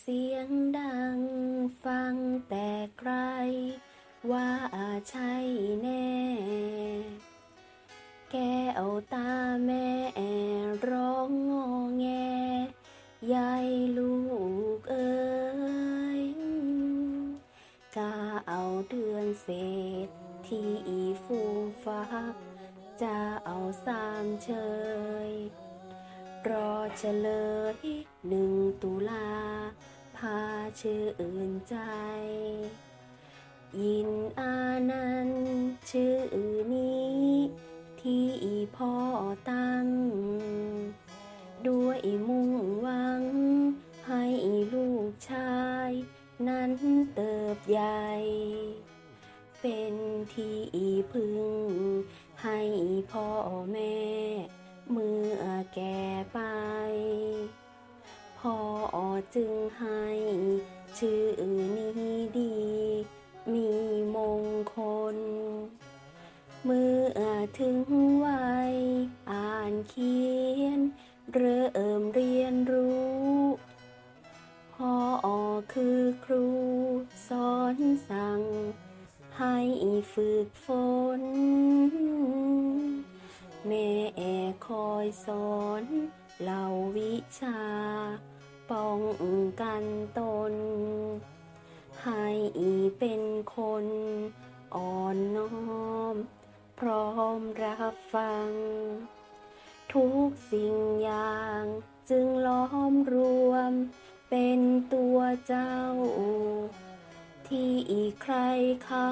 เสียงดัง ฟังแต่ไกล ว่าใช่แน่ แก้วตาแม่ร้องงอแงยายลูกเอ้ยกาเอาเดือนเศษที่ฟูฟ้าจะเอาสามเชย รอเฉลยหนึ่งตุลา พาชื่ออื่นใจ ยินอานันชื่อนี้ ที่พ่อตั้ง ด้วยมุ่งหวัง ให้ลูกชาย นั้นเติบใหญ่ เป็นที่พึ่ง ให้พ่อแม่ แก่ไป พ่อจึงให้ชื่อนี้ดี มีมงคล เมื่อถึงวัยอ่านเขียน เริ่มเรียนรู้พ่อคือครูสอนสั่ง ให้ฝึกฝน แม่คอยสอนเล่าวิชา ป้องกันตน ให้เป็นคนอ่อนน้อม พร้อมรับฟัง ทุกสิ่งอย่างจึงล้อมรวม เป็นตัวเจ้า ที่ใครเขา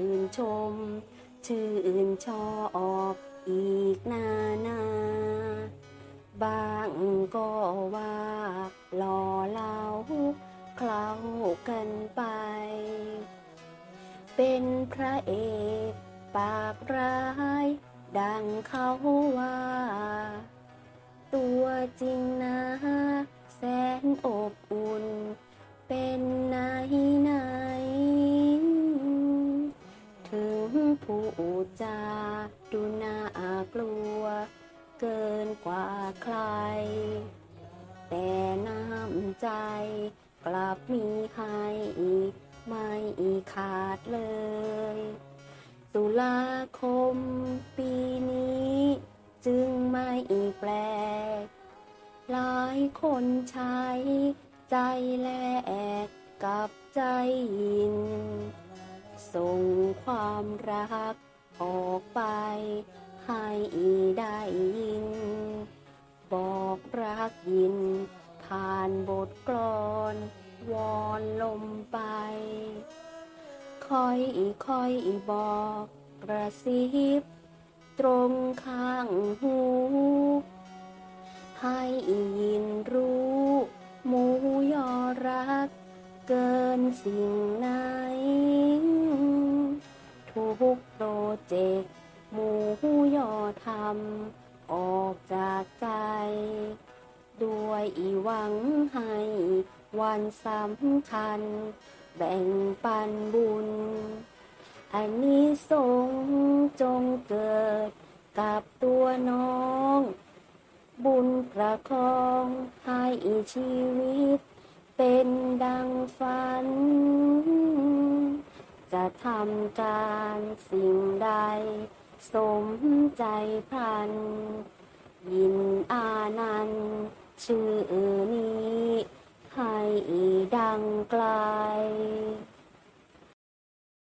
ชื่ออื่นชมชื่ออื่นชอบอีกนานา บางก็ว่าหล่อเหลาเคล้ากันไป เป็นพระเอกปากร้าย ดังเขาว่า ตัวจริงนะ จาดูน่ากลัว เกินกว่าใคร แต่น้ำใจกลับมีให้ไม่ขาดเลย ตุลาคมปีนี้ จึงไม่แปลก หลายคนใช้ใจแลกกับใจยิน ส่งความรัก ออกไป ให้ได้ยิน บอกรักยิน ผ่านบทกลอน วอนลมไป ค่อยค่อยบอกกระซิบ ตรงข้างหู ให้ยินรู้หมูยอรัก เกินสิ่งไหนทุก เจกต์หมูยอทำออกจากใจ ด้วยหวังให้วันสำคัญ แบ่งปันบุญ อันนี้สงจงเกิดกับตัวน้อง บุญประคองให้ชีวิต เป็นดังฝัน จะทำการสิ่งใด สมใจพลัน ยินอานันชื่อนี้ให้ดังไกล